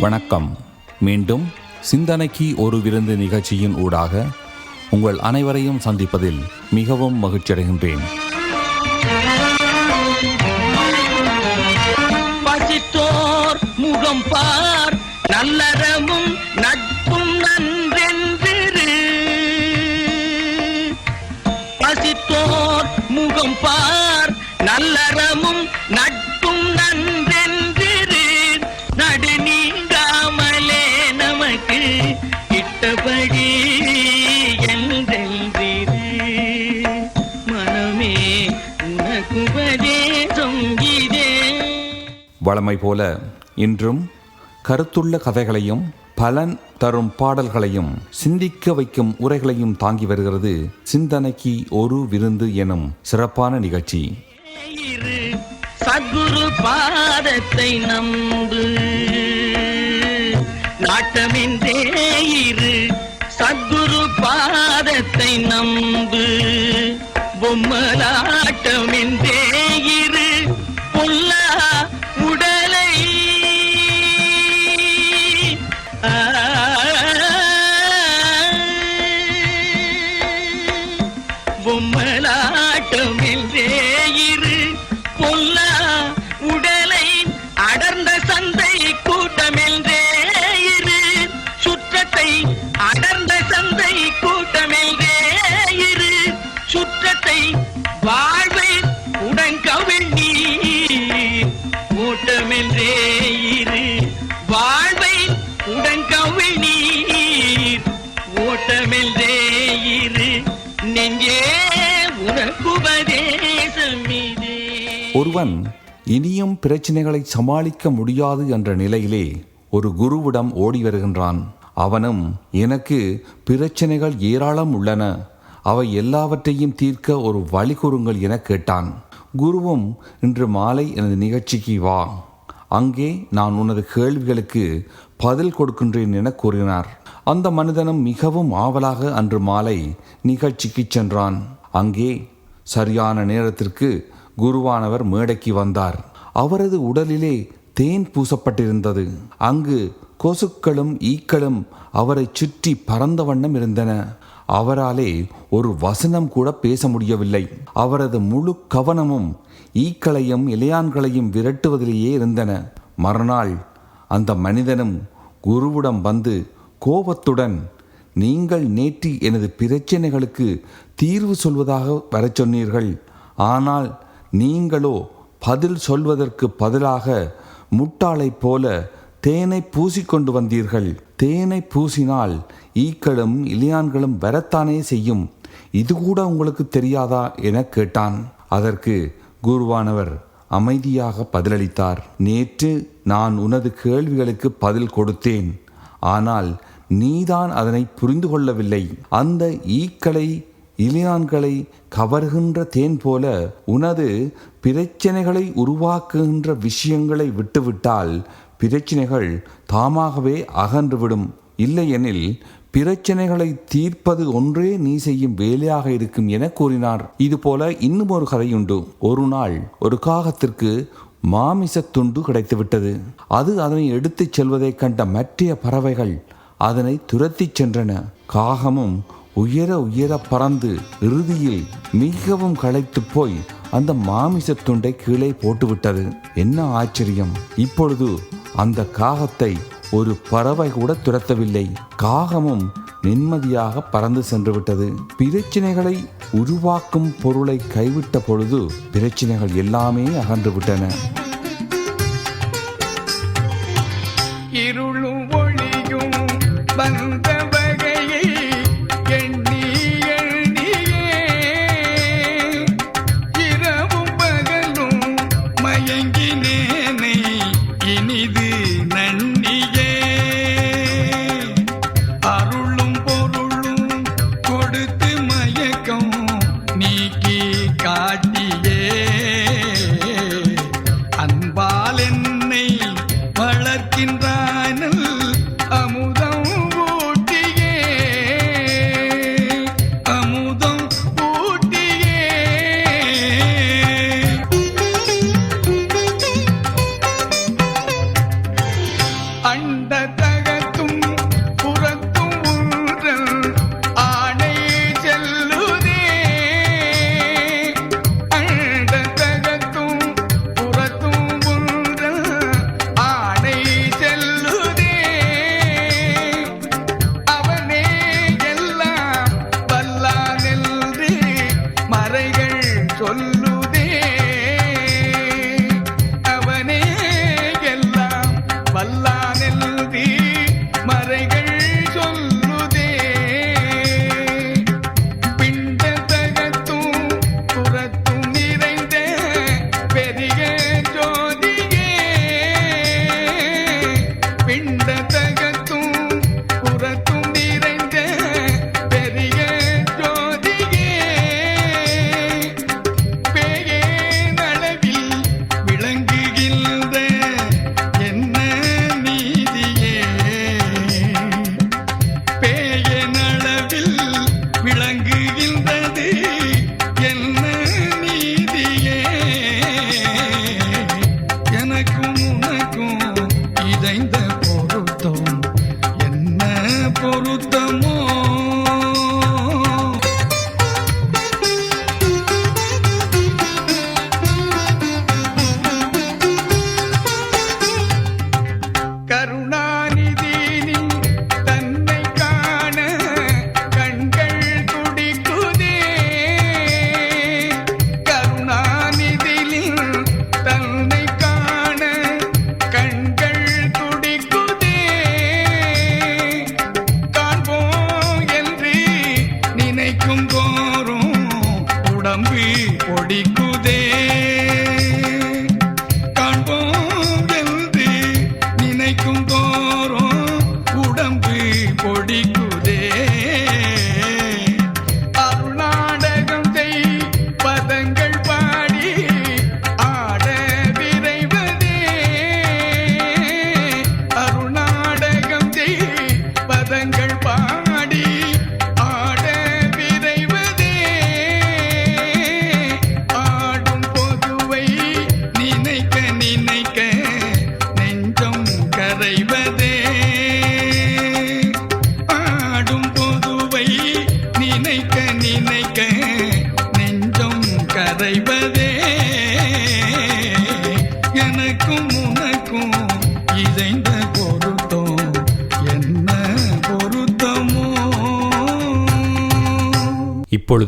வணக்கம். மீண்டும் சிந்தனைக்கு ஒரு விருந்து நிகழ்ச்சியின் ஊடாக உங்கள் அனைவரையும் சந்திப்பதில் மிகவும் மகிழ்ச்சியடைகின்றேன். பசித்தோர் முகம் பார் நல்லறமும் வளமை போல இன்றும் கருத்துள்ள கதைகளையும் பலன் தரும் பாடல்களையும் சிந்திக்க வைக்கும் உரைகளையும் தாங்கி வருகிறது சிந்தனைக்கு ஒரு விருந்து எனும் சிறப்பான நிகழ்ச்சி. சத்குரு பாதத்தை நம்பு. நாட்டமின்றே இரு சத்குரு பாதத்தை நம்பு. பொம்மலாட்டமின்றே சிவன் இனியும் பிரச்சனைகளை சமாளிக்க முடியாது என்ற நிலையிலே ஒரு குருவிடம் ஓடி வருகின்றான். அவனும் எனக்கு பிரச்சனைகள் ஏராளம் உள்ளன. அவை எல்லாவற்றையும் தீர்க்க ஒரு வழி கூறுங்கள் என கேட்டான். குருவும் இன்று மாலை எனது நிகழ்ச்சிக்கு வா. அங்கே நான் உனது கேள்விகளுக்கு பதில் கொடுக்கின்றேன் என கூறினார். அந்த மனிதனும் மிகவும் ஆவலாக அன்று மாலை நிகழ்ச்சிக்கு சென்றான். அங்கே சரியான நேரத்திற்கு குருவானவர் மேடைக்கு வந்தார். அவரது உடலிலே தேன் பூசப்பட்டிருந்தது. அங்கு கொசுக்களும் ஈக்களும் அவரை சுற்றி பறந்த வண்ணம் இருந்தன. அவராலே ஒரு வசனம் கூட பேச முடியவில்லை. அவரது முழு கவனமும் ஈக்களையும் இளையான்களையும் விரட்டுவதிலேயே இருந்தன. மறுநாள் அந்த மனிதனும் குருவிடம் வந்து கோபத்துடன் நீங்கள் நேற்று எனது பிரச்சனைகளுக்கு தீர்வு சொல்வதாக வரச் சொன்னீர்கள். ஆனால் நீங்களோ பதில் சொல்வதற்கு பதிலாக முட்டாளைப் போல தேனை பூசிக்கொண்டு வந்தீர்கள். தேனை பூசினால் ஈக்களும் இலியான்களும் வரத்தானே செய்யும். இது கூட உங்களுக்கு தெரியாதா என கேட்டான். அதற்கு குருவானவர் அமைதியாக பதிலளித்தார். நேற்று நான் உனது கேள்விகளுக்கு பதில் கொடுத்தேன். ஆனால் நீதான் அதனை புரிந்து கொள்ளவில்லை. அந்த ஈக்களை இலியான்களை கவர்கின்ற தேன் போல உனது பிரச்சனைகளை உருவாக்குகின்ற விஷயங்களை விட்டுவிட்டால் பிரச்சனைகள் தாமாகவே அகன்றுவிடும். இல்லையெனில் பிரச்சனைகளை தீர்ப்பது ஒன்றே நீ செய்யும் வேலையாக இருக்கும் என கூறினார். இதுபோல இன்னும் ஒரு கதையுண்டு. ஒரு நாள் ஒரு காகத்திற்கு மாமிச துண்டு கிடைத்துவிட்டது. அது அதனை எடுத்துச் செல்வதைக் கண்ட மற்ற பறவைகள் அதனை துரத்திச் சென்றன. காகமும் உயர உயர பறந்து இறுதியில் மிகவும் களைத்து போய் அந்த மாமிச துண்டை கீழே போட்டுவிட்டது. என்ன ஆச்சரியம். இப்பொழுது அந்த காகத்தை ஒரு பறவை கூட துரத்தவில்லை. காகமும் நிம்மதியாக பறந்து சென்று விட்டது பிரச்சனைகளை உருவாக்கும் பொருளை கைவிட்ட பொழுது பிரச்சனைகள் எல்லாமே அகன்று விட்டன. দেয়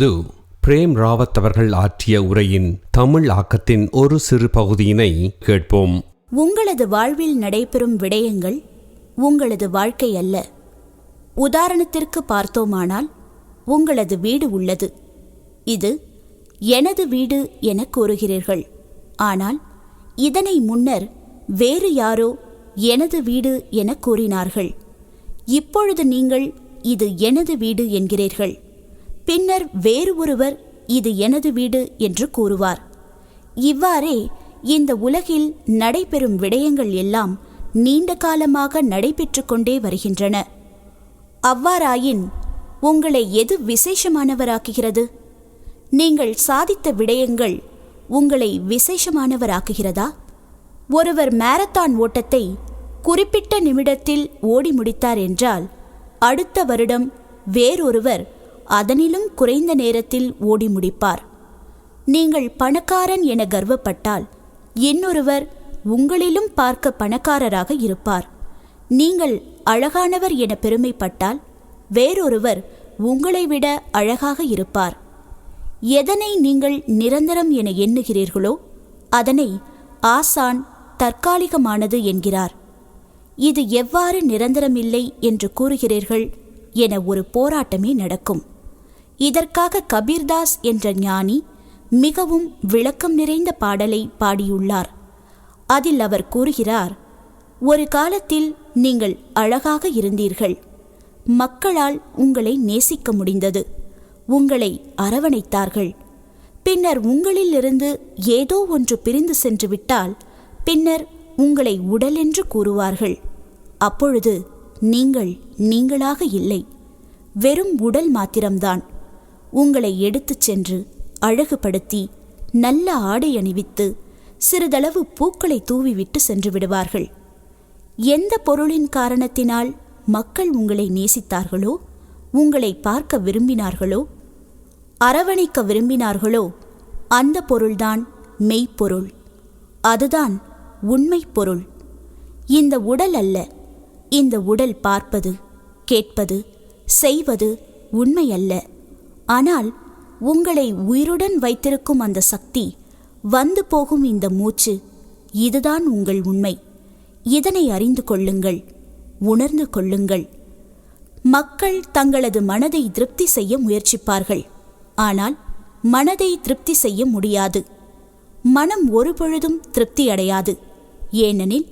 இப்பொழுது பிரேம் ராவத் அவர்கள் ஆற்றிய உரையின் தமிழ் ஆக்கத்தின் ஒரு சிறு பகுதியினை கேட்போம். உங்களது வாழ்வில் நடைபெறும் விடயங்கள் உங்களது வாழ்க்கை அல்ல. உதாரணத்திற்கு பார்த்தோமானால் உங்களது வீடு உள்ளது. இது எனது வீடு என கூறுகிறீர்கள். ஆனால் இதனை முன்னர் வேறு யாரோ எனது வீடு என கூறினார்கள். இப்பொழுது நீங்கள் இது எனது வீடு என்கிறீர்கள். பின்னர் வேறு ஒருவர் இது எனது வீடு என்று கூறுவார். இவ்வாறே இந்த உலகில் நடைபெறும் விடயங்கள் எல்லாம் நீண்ட காலமாக நடைபெற்று கொண்டே வருகின்றன. அவ்வாறாயின் உங்களை எது விசேஷமானவராக்குகிறது? நீங்கள் சாதித்த விடயங்கள் உங்களை விசேஷமானவராக்குகிறதா? ஒருவர் மாரத்தான் ஓட்டத்தை குறிப்பிட்ட நிமிடத்தில் ஓடி முடித்தார் என்றால் அடுத்த வருடம் வேறொருவர் அதனிலும் குறைந்த நேரத்தில் ஓடி முடிப்பார். நீங்கள் பணக்காரன் என கர்வப்பட்டால் இன்னொருவர் உங்களிலும் பார்க்க பணக்காரராக இருப்பார். நீங்கள் அழகானவர் என பெருமைப்பட்டால் வேறொருவர் உங்களை விட அழகாக இருப்பார். எதனை நீங்கள் நிரந்தரம் என எண்ணுகிறீர்களோ அதனை ஆசான் தற்காலிகமானது என்கிறார். இது எவ்வாறு நிரந்தரமில்லை என்று கூறுகிறீர்கள் என ஒரு போராட்டமே நடக்கும். இதற்காக கபீர்தாஸ் என்ற ஞானி மிகவும் விளக்கம் நிறைந்த பாடலை பாடியுள்ளார். அதில் அவர் கூறுகிறார் ஒரு காலத்தில் நீங்கள் அழகாக இருந்தீர்கள். மக்களால் உங்களை நேசிக்க முடிந்தது. உங்களை அரவணைத்தார்கள். பின்னர் உங்களிலிருந்து ஏதோ ஒன்று பிரிந்து சென்று விட்டால் பின்னர் உங்களை உடல் என்று கூறுவார்கள். அப்பொழுது நீங்கள் நீங்களாக இல்லை. வெறும் உடல் மாத்திரம்தான். உங்களை எடுத்துச் சென்று அழகுபடுத்தி நல்ல ஆடை அணிவித்து சிறிதளவு பூக்களை தூவிவிட்டு சென்று விடுவார்கள். எந்த பொருளின் காரணத்தினால் மக்கள் உங்களை நேசித்தார்களோ உங்களை பார்க்க விரும்பினார்களோ அரவணைக்க விரும்பினார்களோ அந்த பொருள்தான் மெய்ப்பொருள். அதுதான் உண்மை பொருள். இந்த உடல் அல்ல இந்த உடல் பார்ப்பது கேட்பது செய்வது உண்மை அல்ல ஆனால் உங்களை உயிருடன் வைத்திருக்கும் அந்த சக்தி வந்து போகும் இந்த மூச்சு இதுதான் உங்கள் உண்மை. இதனை அறிந்து கொள்ளுங்கள் உணர்ந்து கொள்ளுங்கள். மக்கள் தங்களது மனதை திருப்தி செய்ய முயற்சிப்பார்கள். ஆனால் மனதை திருப்தி செய்ய முடியாது. மனம் ஒருபொழுதும் திருப்தி அடையாது. ஏனெனில்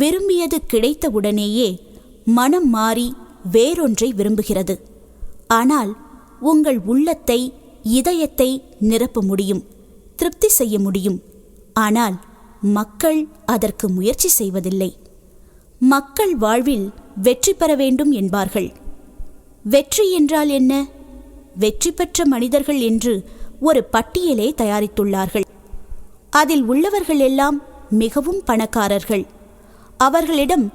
விரும்பியது கிடைத்தவுடனேயே மனம் மாறி வேறொன்றை விரும்புகிறது. ஆனால் உங்கள் உள்ளத்தை இதயத்தை நிரப்ப முடியும் திருப்தி செய்ய முடியும். ஆனால் மக்கள் அதற்கு முயற்சி செய்வதில்லை. மக்கள் வாழ்வில் வெற்றி பெற வேண்டும் என்பார்கள். வெற்றி என்றால் என்ன? வெற்றி பெற்ற மனிதர்கள் என்று ஒரு பட்டியலை தயாரித்துள்ளார்கள். அதில் உள்ளவர்கள் எல்லாம் மிகவும் பணக்காரர்கள். அவர்களிடம்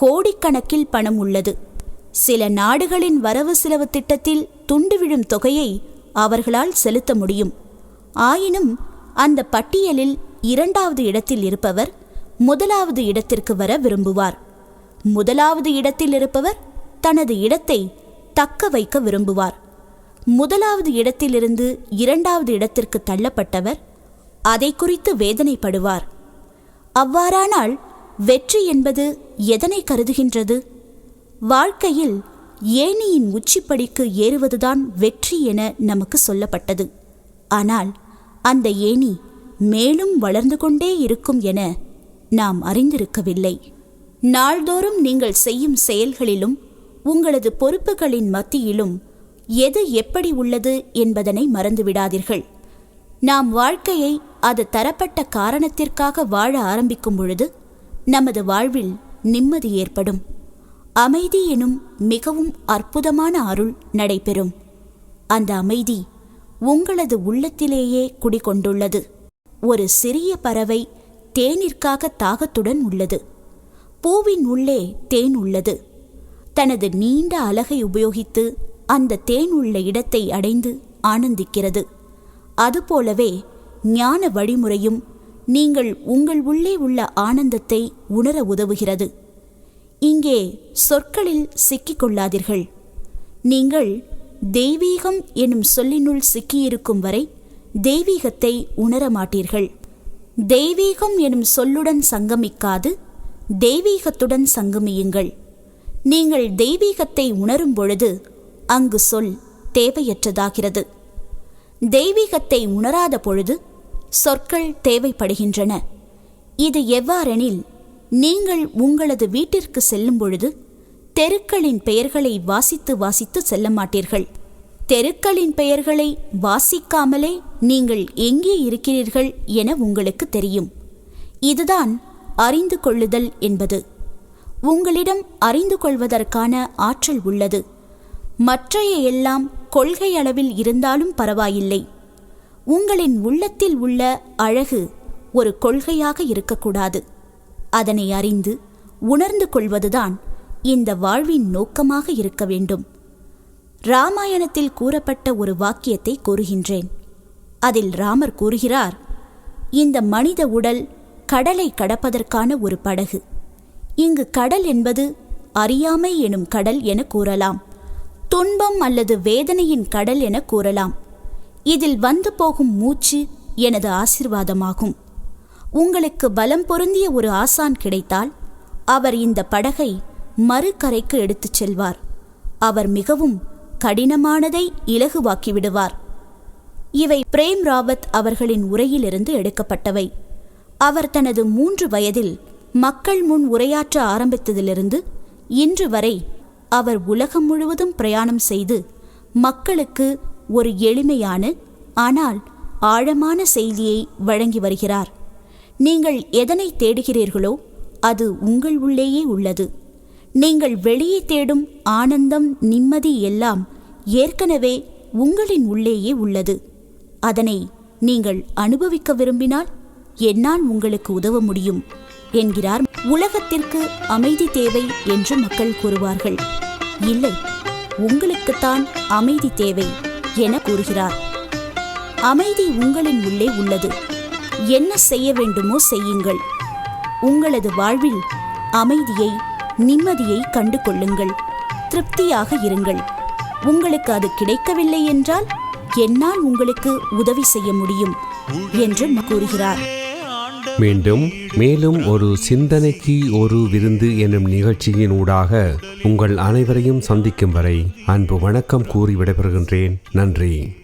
கோடிக்கணக்கில் பணம் உள்ளது. சில நாடுகளின் வரவு செலவு திட்டத்தில் துண்டு விழும் தொகையை அவர்களால் செலுத்த முடியும். ஆயினும் அந்த பட்டியலில் இரண்டாவது இடத்தில் இருப்பவர் முதலாவது இடத்திற்கு வர விரும்புவார். முதலாவது இடத்தில் இருப்பவர் தனது இடத்தை தக்க வைக்க விரும்புவார். முதலாவது இடத்திலிருந்து இரண்டாவது இடத்திற்கு தள்ளப்பட்டவர் அதை குறித்து வேதனைப்படுவார். அவ்வாறானால் வெற்றி என்பது எதனை கருதுகின்றது? வாழ்க்கையில் ஏணியின் உச்சிப்படிக்கு ஏறுவதுதான் வெற்றி என நமக்கு சொல்லப்பட்டது. ஆனால் அந்த ஏணி மேலும் வளர்ந்து கொண்டே இருக்கும் என நாம் அறிந்திருக்கவில்லை. நாள்தோறும் நீங்கள் செய்யும் செயல்களிலும் உங்களது பொறுப்புகளின் மத்தியிலும் எது எப்படி உள்ளது என்பதனை மறந்துவிடாதீர்கள். நாம் வாழ்க்கையை அது தரப்பட்ட காரணத்திற்காக வாழ ஆரம்பிக்கும் பொழுது நமது வாழ்வில் நிம்மதி ஏற்படும். அமைதி எனும் மிகவும் அற்புதமான அருள் நடைபெறும். அந்த அமைதி உங்களது உள்ளத்திலேயே குடிகொண்டுள்ளது. ஒரு சிறிய பறவை தேனிற்காக தாகத்துடன் உள்ளது. பூவின் உள்ளே தேன் உள்ளது. தனது நீண்ட அலகை உபயோகித்து அந்த தேன் உள்ள இடத்தை அடைந்து ஆனந்திக்கிறது. அதுபோலவே ஞான வழிமுறையும் நீங்கள் உங்கள் உள்ளே உள்ள ஆனந்தத்தை உணர உதவுகிறது. இங்கே சொற்களில் சிக்கிக்கொள்ளாதீர்கள். நீங்கள் தெய்வீகம் என்னும் சொல்லினுள் சிக்கியிருக்கும் வரை தெய்வீகத்தை உணர மாட்டீர்கள். தெய்வீகம் எனும் சொல்லுடன் சங்கமிக்காது தெய்வீகத்துடன் சங்கமியுங்கள். நீங்கள் தெய்வீகத்தை உணரும் பொழுது அங்கு சொல் தேவையற்றதாகிறது. தெய்வீகத்தை உணராத பொழுது சொற்கள் தேவைப்படுகின்றன. இது எவ்வாறெனில் நீங்கள் உங்களது வீட்டிற்கு செல்லும் பொழுது தெருக்களின் பெயர்களை வாசித்து வாசித்து செல்ல மாட்டீர்கள் தெருக்களின் பெயர்களை வாசிக்காமலே நீங்கள் எங்கே இருக்கிறீர்கள் என உங்களுக்கு தெரியும். இதுதான் அறிந்து கொள்ளுதல் என்பது. உங்களிடம் அறிந்து கொள்வதற்கான ஆற்றல் உள்ளது. மற்றைய எல்லாம் கொள்கை அளவில் இருந்தாலும் பரவாயில்லை. உங்களின் உள்ளத்தில் உள்ள அழகு ஒரு கொள்கையாக இருக்கக்கூடாது. அதனை அறிந்து உணர்ந்து கொள்வதுதான் இந்த வாழ்வின் நோக்கமாக இருக்க வேண்டும். ராமாயணத்தில் கூறப்பட்ட ஒரு வாக்கியத்தை கூறுகின்றேன். அதில் ராமர் கூறுகிறார் இந்த மனித உடல் கடலை கடப்பதற்கான ஒரு படகு. இங்கு கடல் என்பது அறியாமை எனும் கடல் என கூறலாம். துன்பம் அல்லது வேதனையின் கடல் என கூறலாம். இதில் வந்து போகும் மூச்சு எனது ஆசிர்வாதமாகும். உங்களுக்கு பலம் பொருந்திய ஒரு ஆசான் கிடைத்தால் அவர் இந்த படகை மறுகரைக்கு எடுத்துச் செல்வார். அவர் மிகவும் கடினமானதை இலகுவாக்கிவிடுவார். இவை பிரேம் ராவத் அவர்களின் உரையிலிருந்து எடுக்கப்பட்டவை. அவர் தனது மூன்று வயதில் மக்கள் முன் உரையாற்ற ஆரம்பித்ததிலிருந்து இன்று வரை அவர் உலகம் முழுவதும் பிரயாணம் செய்து மக்களுக்கு ஒரு எளிமையான ஆனால் ஆழமான செய்தியை வழங்கி வருகிறார். நீங்கள் எதனை தேடுகிறீர்களோ அது உங்கள் உள்ளேயே உள்ளது. நீங்கள் வெளியே தேடும் ஆனந்தம் நிம்மதி எல்லாம் ஏற்கனவே உங்களின் உள்ளேயே உள்ளது. அதனை நீங்கள் அனுபவிக்க விரும்பினால் என்னால் உங்களுக்கு உதவ முடியும் என்கிறார். உலகத்திற்கு அமைதி தேவை என்று மக்கள் கூறுவார்கள். இல்லை உங்களுக்குத்தான் அமைதி தேவை என கூறுகிறார். அமைதி உங்களின் உள்ளே உள்ளது. என்ன செய்ய வேண்டுமோ செய்யுங்கள். உங்களது வாழ்வில் அமைதியை நிம்மதியை கண்டு கொள்ளுங்கள் திருப்தியாக இருங்கள். உங்களுக்கு அது கிடைக்கவில்லை என்றால் என்னால் உங்களுக்கு உதவி செய்ய முடியும் என்று கூறுகிறார். மீண்டும் மேலும் ஒரு சிந்தனைக்கு ஒரு விருந்து எனும் நிகழ்ச்சியின் ஊடாக உங்கள் அனைவரையும் சந்திக்கும் வரை அன்பு வணக்கம் கூறி விடைபெறுகின்றேன். நன்றி.